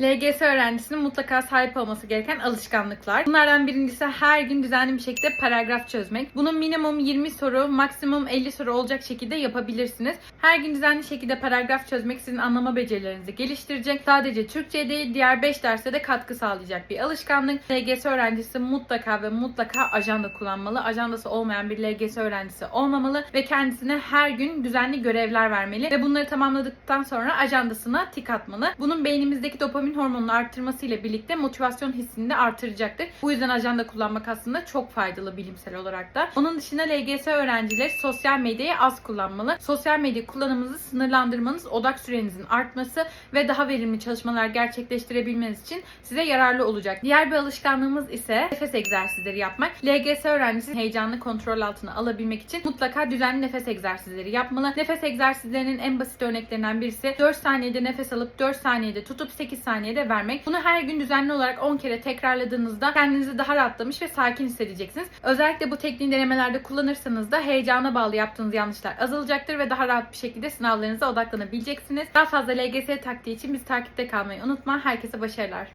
LGS öğrencisinin mutlaka sahip olması gereken alışkanlıklar. Bunlardan birincisi her gün düzenli bir şekilde paragraf çözmek. Bunu minimum 20 soru, maksimum 50 soru olacak şekilde yapabilirsiniz. Her gün düzenli şekilde paragraf çözmek sizin anlama becerilerinizi geliştirecek. Sadece Türkçe değil, diğer 5 derste de katkı sağlayacak bir alışkanlık. LGS öğrencisi mutlaka ve mutlaka ajanda kullanmalı. Ajandası olmayan bir LGS öğrencisi olmamalı ve kendisine her gün düzenli görevler vermeli ve bunları tamamladıktan sonra ajandasına tik atmalı. Bunun beynimizdeki dopamin hormonunu arttırması ile birlikte motivasyon hissini de artıracaktır. Bu yüzden ajanda kullanmak aslında çok faydalı bilimsel olarak da. Onun dışında LGS öğrencileri sosyal medyayı az kullanmalı. Sosyal medya kullanımınızı sınırlandırmanız, odak sürenizin artması ve daha verimli çalışmalar gerçekleştirebilmeniz için size yararlı olacak. Diğer bir alışkanlığımız ise nefes egzersizleri yapmak. LGS öğrencisi heyecanını kontrol altına alabilmek için mutlaka düzenli nefes egzersizleri yapmalı. Nefes egzersizlerinin en basit örneklerinden birisi 4 saniyede nefes alıp 4 saniyede tutup 8 saniyede vermek. Bunu her gün düzenli olarak 10 kere tekrarladığınızda kendinizi daha rahatlamış ve sakin hissedeceksiniz. Özellikle bu tekniği denemelerde kullanırsanız da heyecana bağlı yaptığınız yanlışlar azalacaktır ve daha rahat bir şekilde sınavlarınıza odaklanabileceksiniz. Daha fazla LGS taktiği için biz takipte kalmayı unutma. Herkese başarılar.